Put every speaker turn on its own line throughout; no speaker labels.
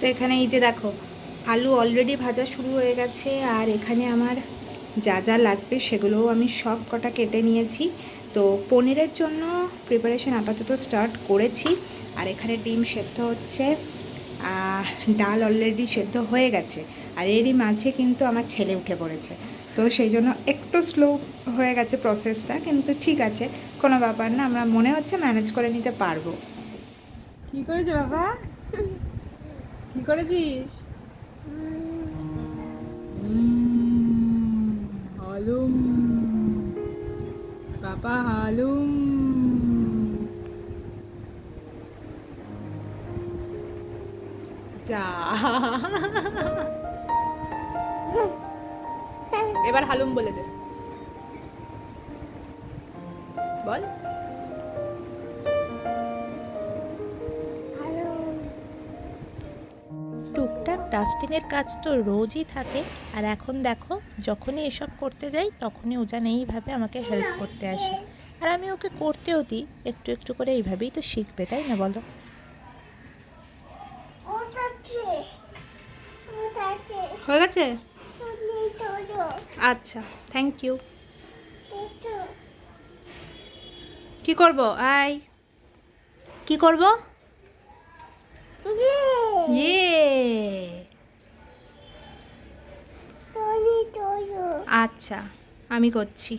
তো এখানে এই যে দেখো, আলু অলরেডি ভাজা শুরু হয়ে গেছে আর এখানে আমার যা যা লাগবে সেগুলোও আমি সব কটা কেটে নিয়েছি। তো পনিরের জন্য প্রিপারেশন আপাতত স্টার্ট করেছি। আর এখানে ডিম সেদ্ধ হচ্ছে ডাল অলরেডি সেদ্ধ হয়ে গেছে। আর এরই মাঝে কিন্তু আমার ছেলে উঠে পড়েছে। তো সেই জন্য একটু স্লো হয়ে গেছে প্রসেসটা কিন্তু ঠিক আছে, কোনো ব্যাপার না, আমরা মনে হচ্ছে ম্যানেজ করে নিতে পারব।
কি করেছে বাবা? কি করেছিস? হালুম। বাবা হালুম।
যা। এবার হালুম বলে দে। বল।
ডাস্টিংয়ের কাজ তো রোজই থাকে। আর এখন দেখো যখনই এসব করতে যাই তখনই উজান এইভাবে আমাকে হেল্প করতে আসে। আর আমি ওকে করতেও দিই একটু একটু করে এইভাবেই তো শিখবে তাই না বলো?
হয়ে গেছে? আচ্ছা থ্যাংক ইউ কি করব? আই কি করব? ইয়ে। আচ্ছা আমি করছি।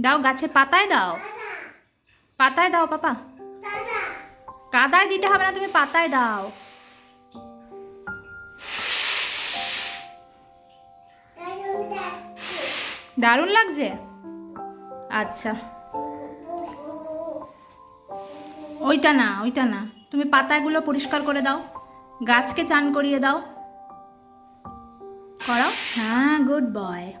দাও গাছের পাতায় দাও। পাতায় দাও পাপা। কাদায় দিতে হবে না তুমি পাতায় দাও। দারুণ লাগছে? আচ্ছা। ওইটা না ওইটা না। তুমি পাতাগুলো পরিষ্কার করে দাও। গাছকে চান করিয়ে দাও। করাও? হ্যাঁ গুড বয়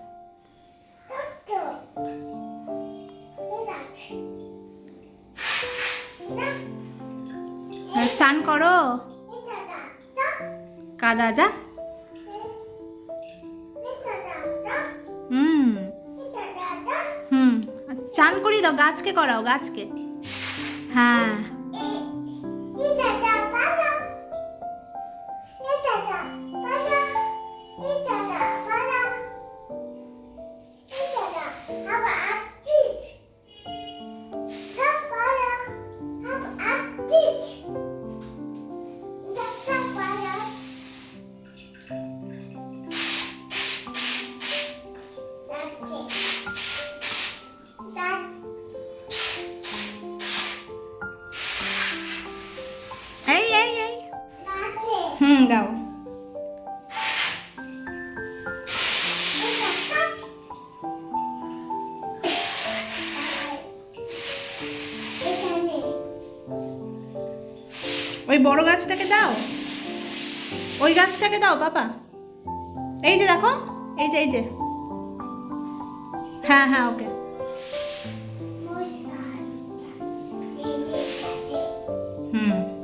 চান করো। কাদা, যা। হুম। হুম, চান করিয়ে দাও, গাছকে করাও, গাছকে। হ্যাঁ। ওই বড় গাছটাকে দাও। ওই গাছটাকে দাও, বাবা। এই যে দেখো, এই যে এই যে। হ্যাঁ হ্যাঁ ওকে। হুম।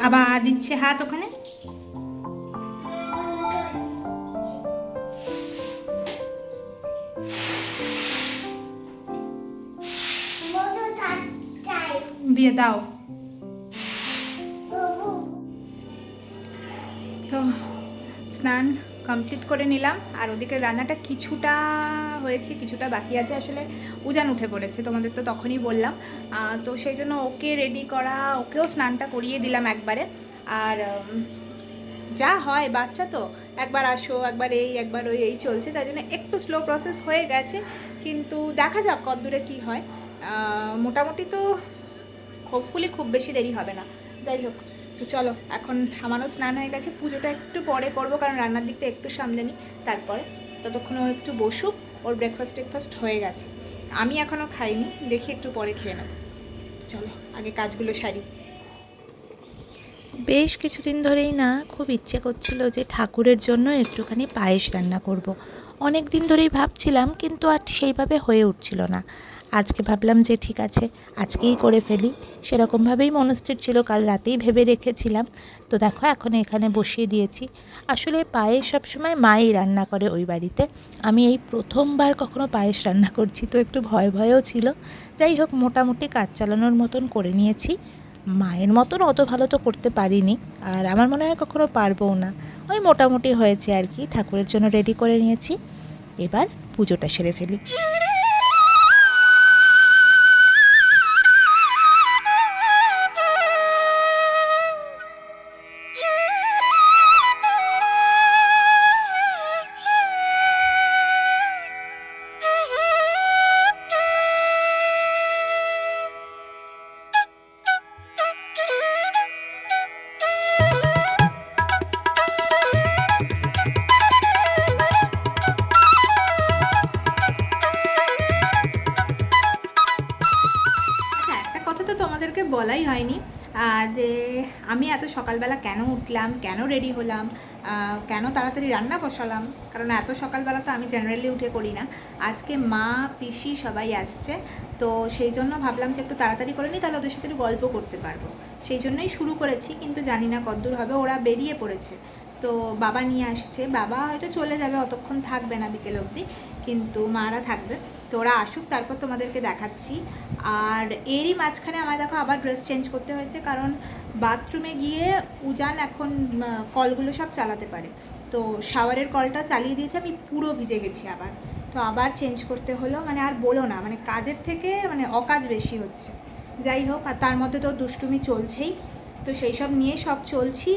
আবার দিচ্ছে হাত ওখানে। দিয়ে দাও। তো স্নান কমপ্লিট করে নিলাম, আর ওদিকে রান্নাটা কিছুটা হয়েছে, কিছুটা বাকি আছে। আসলে উজান উঠে পড়েছে, তোমাদের তো তখনই বললাম। তো সেই জন্য ওকে রেডি করা, ওকেও স্নানটা করিয়ে দিলাম একবারে। আর যা হয়, বাচ্চা তো, একবার আসো, একবার এই, একবার ওই, এই চলছে। তাই জন্য একটু স্লো প্রসেস হয়ে গেছে, কিন্তু দেখা যাক কতদূরে কী হয়। মোটামুটি তো হোপফুলি খুব বেশি দেরি হবে না। যাই হোক, তো চলো, এখন আমারও স্নান হয়ে গেছে, পুজোটা একটু পরে করব, কারণ রান্নার দিকটা একটু সামলে নিই। তারপরে ততক্ষণ ও একটু বসুক, ওর ব্রেকফাস্ট টেকফাস্ট হয়ে গেছে। আমি এখনও খাইনি, দেখি একটু পরে খেয়ে নেব। চলো, আগে কাজগুলো সারি।
বেশ কিছুদিন ধরেই না, খুব ইচ্ছে করছিল যে ঠাকুরের জন্য একটুখানি পায়েস রান্না করব। অনেক দিন ধরেই ভাবছিলাম, কিন্তু আর সেইভাবে হয়ে উঠছিল না। আজকে ভাবলাম যে ঠিক আছে, আজকেই করে ফেলি। সেরকমভাবেই মনস্থির ছিল, কাল রাতেই ভেবে রেখেছিলাম। তো দেখো, এখন এখানে বসিয়ে দিয়েছি। আসলে পায়েস সবসময় মাই রান্না করে ওই বাড়িতে। আমি এই প্রথমবার কখনো পায়েস রান্না করছি, তো একটু ভয় ভয়ও ছিল। যাই হোক, মোটামুটি কাজ চালানোর মতন করে নিয়েছি। মায়ের মতন অত ভালো তো করতে পারিনি, আর আমার মনে হয় কখনো পারবও না। ওই মোটামুটি হয়েছে আর কি, ঠাকুরের জন্য রেডি করে নিয়েছি। এবার পুজোটা সেরে ফেলি।
সকালবেলা কেন উঠলাম, কেন রেডি হলাম কেন তাড়াতাড়ি রান্না বসালাম? কারণ এত সকালবেলা তো আমি জেনারেলি উঠে করি না। আজকে মা, পিসি সবাই আসছে, তো সেই জন্য ভাবলাম যে একটু তাড়াতাড়ি করে নিই, তাহলে ওদের সাথে একটু গল্প করতে পারব। সেই জন্যই শুরু করেছি, কিন্তু জানি না কতদূর হবে, ওরা বেরিয়ে পড়েছে। তো বাবা নিয়ে আসছে, বাবা হয়তো চলে যাবে, অতক্ষণ থাকবে না বিকেল অবধি, কিন্তু মারা থাকবে। তো ওরা আসুক, তারপর তোমাদেরকে দেখাচ্ছি। আর এরই মাঝখানে আমার দেখো আবার ড্রেস চেঞ্জ করতে হয়েছে, কারণ বাথরুমে গিয়ে উজান এখন কলগুলো সব চালাতে পারে। তো শাওয়ারের কলটা চালিয়ে দিয়েছে আমি পুরো ভিজে গেছি আবার। তো আবার চেঞ্জ করতে হলো মানে আর বলো না মানে কাজের থেকে মানে অকাজ বেশি হচ্ছে। যাই হোক আর তার মধ্যে তো দুষ্টুমি চলছেই। তো সেই সব নিয়ে সব চলছি।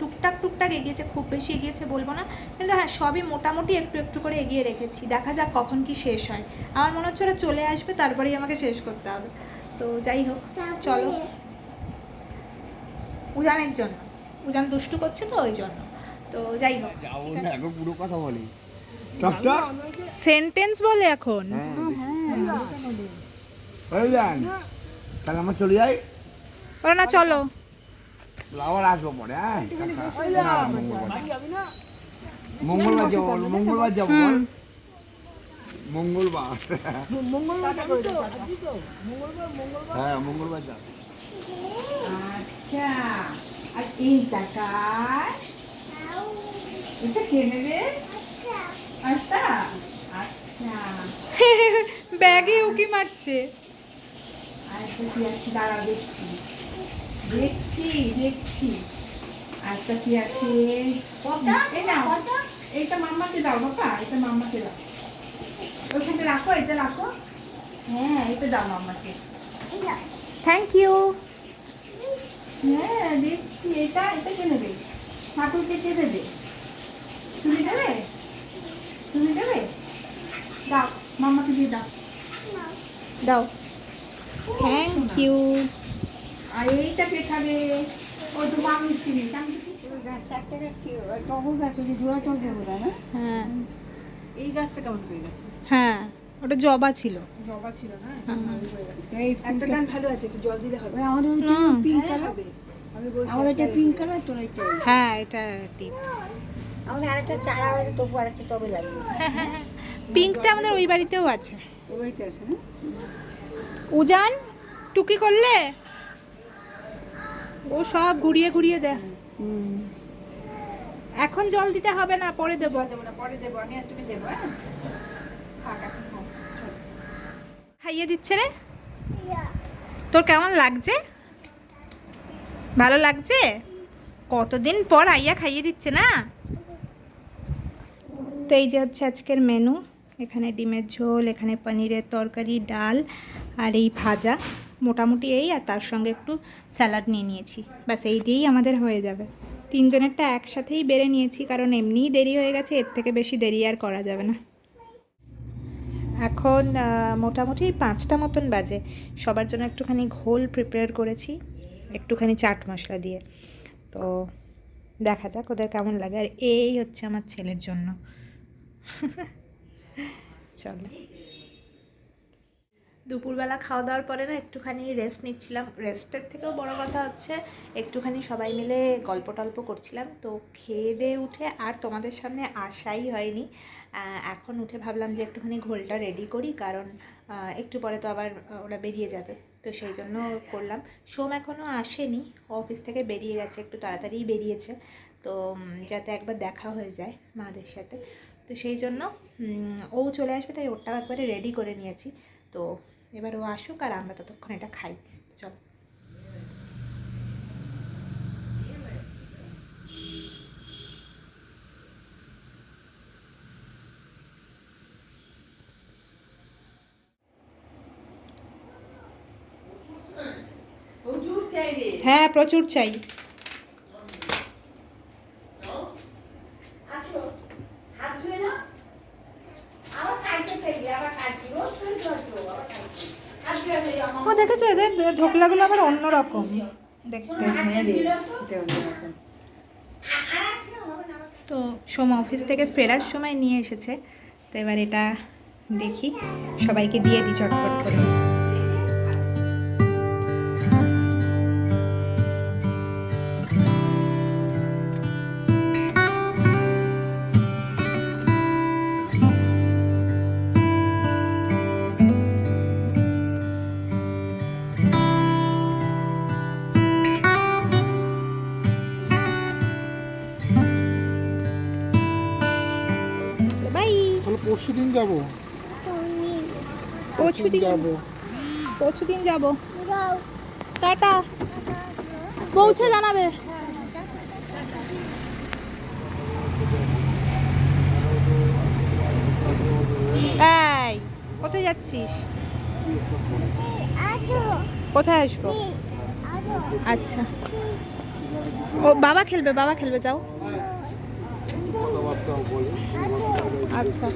টুকটাক টুকটাক এগিয়েছে খুব বেশি এগিয়েছে বলব না। কিন্তু হ্যাঁ সবই মোটামুটি একটু একটু করে এগিয়ে রেখেছি। দেখা যাক কখন কি শেষ হয়। আমার মনে হচ্ছে ওরা চলে আসবে তারপরেই আমাকে শেষ করতে হবে। তো যাই হোক চলো। উজানের জন্য। উজান দুষ্টু করছে তো ওই জন্য। তো যাই হোক
এখন পুরো কথা বলি।
সেন্টেন্স বলে এখন।
হয়ে যান তাহলে আমার চলে যাই?
ওরা না চলো।
আবার আসব পরে হ্যাঁ মঙ্গলবার যাব বল, মঙ্গলবার। যাব বল। মঙ্গলবার? হ্যাঁ মঙ্গলবার যাব।
আচ্ছা আর এই টাকার এটা কে নেবে? আচ্ছা আচ্ছা। ব্যাগে উকি মারছে। আরেকটা কি আছে? দাঁড়াও দেখছি। দেখছি দেখছি। আরেকটা কি আছে? এই নাও। এইটা মাম্মাকে দাও বাবা এটা মাম্মাকে দাও। ওইখানে রাখো এটা রাখো। হ্যাঁ এটা দাও মাম্মাকে। থ্যাংক ইউ হ্যাঁ দেখছি এটা এটা কে নেবে ঠাকুরকে কে দেবে তুমি দেবে? তুমি দেবে? দাও দিয়ে দাও। দাও। থ্যাংক ইউ আর এইটা কে খাবে? ও তো মামি সিরিজ। আমি হ্যাঁ।
এই গাছটা কেমন হয়ে গেছে?
হ্যাঁ। ওটা জবা ছিল।
জবা ছিল না একটা গান ভালো আছে একটু জল দিলে হবে।
আমাদের ওইটা। পিঙ্ক
হ্যাঁ,
কালার
হবে। আমি বলছি
আমাদের এটা পিঙ্ক কালার তোর এটা
হ্যাঁ এটা টিপ
আমাদের আরেকটা চারা হয়েছে তবু আরেকটা টবে লাগিয়েছে।
পিঙ্কটা আমাদের ওই বাড়িতেও আছে।
ওই বাড়িতে আছে না
উজান টুকি করলে? ও সব ঘুরিয়ে ঘুরিয়ে দেয় এখন জল দিতে হবে না পরে দেবো।
দেবো না পরে দেবো আমি আর তুমি দেবো হ্যাঁ থাক এখন খাও চলো
খাইয়ে দিচ্ছে রে? তোর কেমন লাগছে? ভালো লাগছে? কতদিন পর আইয়া খাইয়ে দিচ্ছে না? তো এই যে হচ্ছে আজকের মেনু এখানে ডিমের ঝোল এখানে পনিরের তরকারি ডাল আর এই ভাজা। মোটামুটি এই আর তার সঙ্গে একটু স্যালাড নিয়ে নিয়েছি। ব্যাস এই দিয়েই আমাদের হয়ে যাবে। তিনজনেরটা একসাথেই বেড়ে নিয়েছি কারণ এমনিই দেরি হয়ে গেছে এর থেকে বেশি দেরি আর করা যাবে না। এখন মোটামুটি পাঁচটা মতন বাজে। সবার জন্য একটুখানি ঘোল প্রিপেয়ার করেছি, একটুখানি চাট মশলা দিয়ে। তো দেখা যাক ওদের কেমন লাগে। আর এই হচ্ছে আমার ছেলের জন্য। চলো। দুপুরবেলা খাওয়া দাওয়ার পরে না একটুখানি রেস্ট নিচ্ছিলাম। রেস্টের থেকেও বড় কথা হচ্ছে, একটুখানি সবাই মিলে গল্প টল্প করছিলাম। তো খেয়ে দিয়ে উঠে আর তোমাদের সামনে আসাই হয়নি। এখন উঠে ভাবলাম যে একটুখানি ঘোলটা রেডি করি, কারণ একটু পরে তো আবার ওরা বেরিয়ে যাবে। তো সেই জন্য করলাম। সোম এখনও আসেনি অফিস থেকে বেরিয়ে গেছে, একটু তাড়াতাড়িই বেরিয়েছে। তো যাতে একবার দেখা হয়ে যায় মাদের সাথে। তো সেই জন্য ও চলে আসবে, তাই ওরটাও একবারে রেডি করে নিয়েছি। তো এবার ও আসুক আর আমরা ততক্ষণ এটা খাই। চল। হ্যাঁ প্রচুর চাই
আসো হাত ধুয়ে নাও আবার কাটতে ফেলবে আবার কাটছি রোজ করে ধরছো আবার কাটছি হাত ধুয়ে ফেলি আমার
ও এদের ঢোকলাগুলো আবার অন্যরকম। দেখতে। তো সোমা অফিস থেকে ফেরার সময় নিয়ে এসেছে। তো এবার এটা দেখি। সবাইকে দিয়ে দিই চটপট করে।
যাব?
পরশু দিন
যাব।
পরশু দিন যাব টাটা। পৌঁছে জানাবে। এই কোথায় যাচ্ছিস? কোথায় আসব? আচ্ছা। ও বাবা খেলবে বাবা খেলবে যাও। আচ্ছা।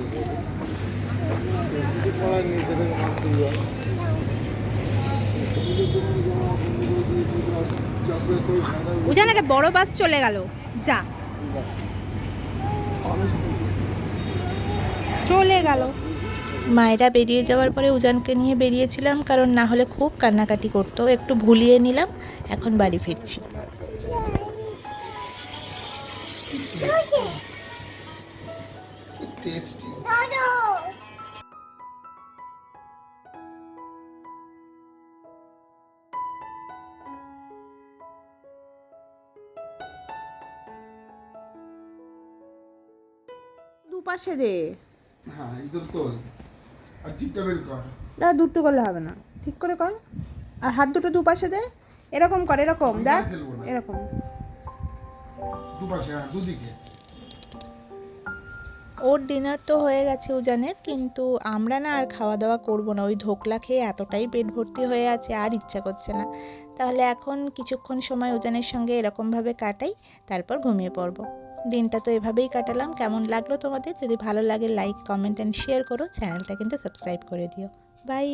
উজান একটা বড় বাস চলে গেল। যা। চলে গেল।
মায়েরা বেরিয়ে যাওয়ার পরে উজানকে নিয়ে বেরিয়েছিলাম কারণ না হলে খুব কান্নাকাটি করতো। একটু ভুলিয়ে নিলাম এখন বাড়ি ফিরছি।
টেস্টি
দুপাশে দে।
হ্যাঁ একদম তোল। আর জিপটা বের কর।
দাদা দুটো করলে হবে না। ঠিক করে কর। আর হাত দুটো দুপাশে দে। এরকম কর এরকম দেখ। এরকম।
দুপাশে হ্যাঁ দুদিকে।
ওর ডিনার তো হয়ে গেছে উজানের, কিন্তু আমরা না আর খাওয়া দাওয়া করব না। ওই ধোকলা খেয়ে এতটাই পেট ভর্তি হয়ে আছে, আর ইচ্ছা করছে না। তাহলে এখন কিছুক্ষণ সময় উজানের সঙ্গে এরকমভাবে কাটাই, তারপর ঘুমিয়ে পড়ব। দিনটা তো এভাবেই কাটালাম। কেমন লাগল তোমাদের? যদি ভালো লাগে লাইক কমেন্ট অ্যান্ড শেয়ার করো। চ্যানেলটা কিন্তু সাবস্ক্রাইব করে দিও। বাই